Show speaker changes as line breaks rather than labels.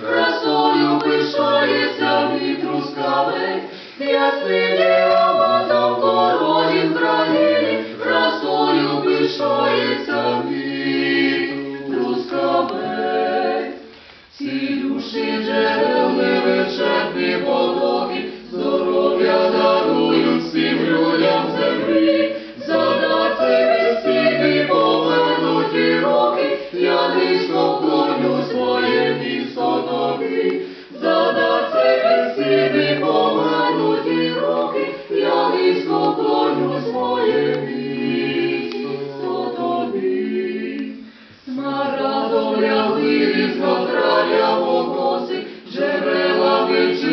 красою пишається вітру трускавець, ясний ради, задасте сини погануті роки, я низько клоню своє вічно тобі. Смарадом ряди різно краля покоси, джерела вечі.